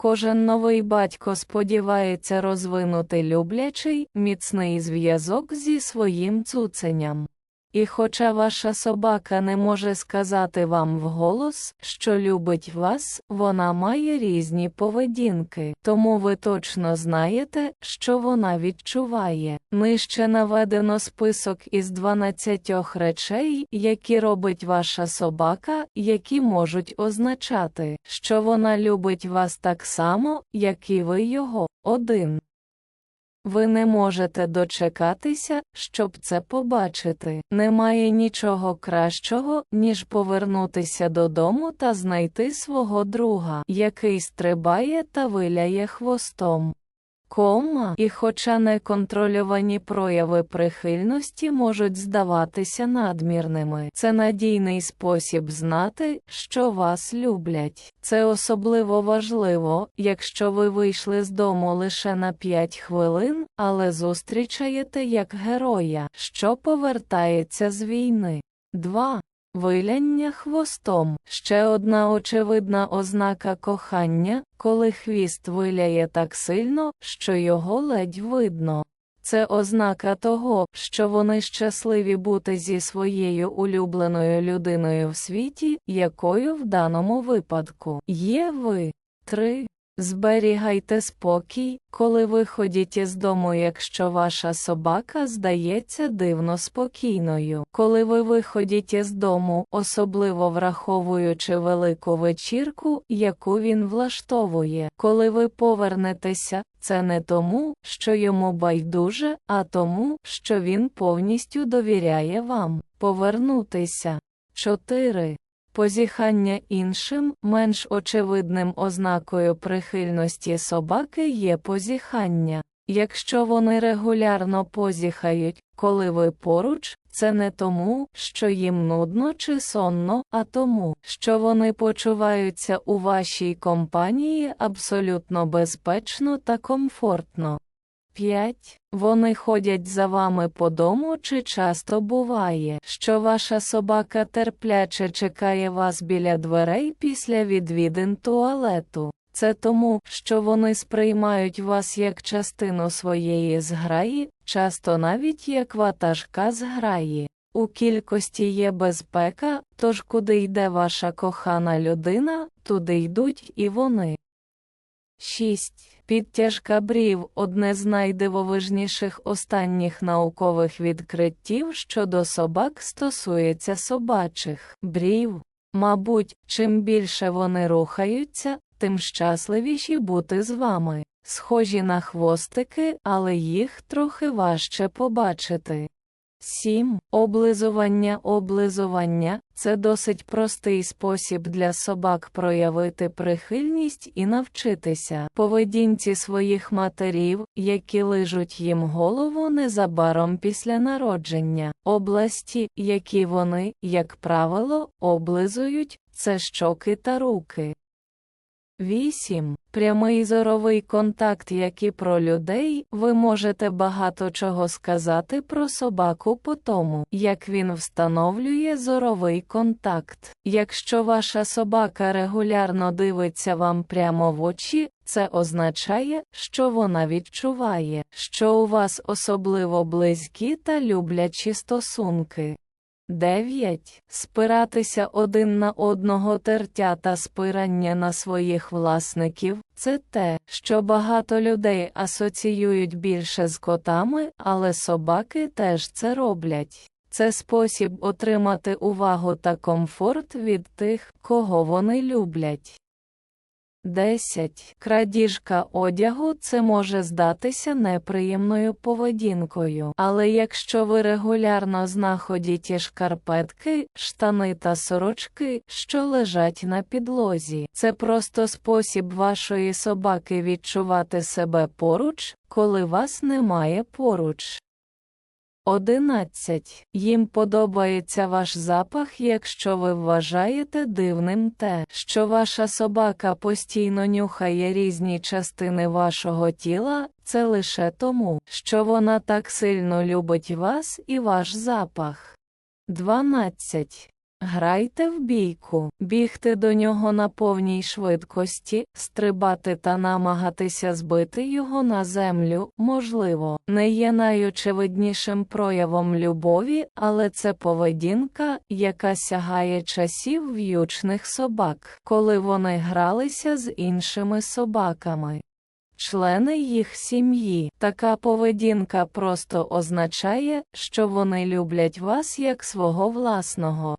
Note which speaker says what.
Speaker 1: Кожен новий батько сподівається розвинути люблячий, міцний зв'язок зі своїм цуценям. І хоча ваша собака не може сказати вам вголос, що любить вас, вона має різні поведінки, тому ви точно знаєте, що вона відчуває. Нижче наведено список із 12 речей, які робить ваша собака, які можуть означати, що вона любить вас так само, як і ви його. 1. Ви не можете дочекатися, щоб це побачити. Немає нічого кращого, ніж повернутися додому та знайти свого друга, який стрибає та виляє хвостом. Кома, і хоча неконтрольовані прояви прихильності можуть здаватися надмірними, це надійний спосіб знати, що вас люблять. Це особливо важливо, якщо ви вийшли з дому лише на 5 хвилин, але зустрічаєте як героя, що повертається з війни. 2. Виляння хвостом ще одна очевидна ознака кохання, коли хвіст виляє так сильно, що його ледь видно. Це ознака того, що вони щасливі бути зі своєю улюбленою людиною в світі, якою в даному випадку є ви. 3. Зберігайте спокій, коли виходіть із дому, якщо ваша собака здається дивно спокійною. Коли ви виходіть із дому, особливо враховуючи велику вечірку, яку він влаштовує. Коли ви повернетеся, це не тому, що йому байдуже, а тому, що він повністю довіряє вам. Повернутися. 4. Позіхання іншим, менш очевидним ознакою прихильності собаки є позіхання. Якщо вони регулярно позіхають, коли ви поруч, це не тому, що їм нудно чи сонно, а тому, що вони почуваються у вашій компанії абсолютно безпечно та комфортно. 5. Вони ходять за вами по дому чи часто буває, що ваша собака терпляче чекає вас біля дверей після відвідин туалету. Це тому, що вони сприймають вас як частину своєї зграї, часто навіть як ватажка зграї. У кількості є безпека, тож куди йде ваша кохана людина, туди йдуть і вони. 6. Підтяжка брів одне з найдивовижніших останніх наукових відкриттів щодо собак стосується собачих брів. Мабуть, чим більше вони рухаються, тим щасливіші бути з вами. Схожі на хвостики, але їх трохи важче побачити. 7. Облизування Облизування – це досить простий спосіб для собак проявити прихильність і навчитися поведінці своїх матерів, які лижуть їм голову незабаром після народження. Області, які вони, як правило, облизують, це щоки та руки. 8. Прямий зоровий контакт, як і про людей, ви можете багато чого сказати про собаку по тому, як він встановлює зоровий контакт. Якщо ваша собака регулярно дивиться вам прямо в очі, це означає, що вона відчуває, що у вас особливо близькі та люблячі стосунки. 9. Спиратися один на одного тертя та спирання на своїх власників це те, що багато людей асоціюють більше з котами, але собаки теж це роблять. Це спосіб отримати увагу та комфорт від тих, кого вони люблять. 10. Крадіжка одягу це може здатися неприємною поведінкою, але якщо ви регулярно знаходите шкарпетки, штани та сорочки, що лежать на підлозі, це просто спосіб вашої собаки відчувати себе поруч, коли вас немає поруч. 11. Їм подобається ваш запах, якщо ви вважаєте дивним те, що ваша собака постійно нюхає різні частини вашого тіла, це лише тому, що вона так сильно любить вас і ваш запах. 12. Грайте в бійку, бігти до нього на повній швидкості, стрибати та намагатися збити його на землю, можливо, не є найочевиднішим проявом любові, але це поведінка, яка сягає часів в'ючних собак, коли вони гралися з іншими собаками. Члени їх сім'ї. Така поведінка просто означає, що вони люблять вас як свого власного.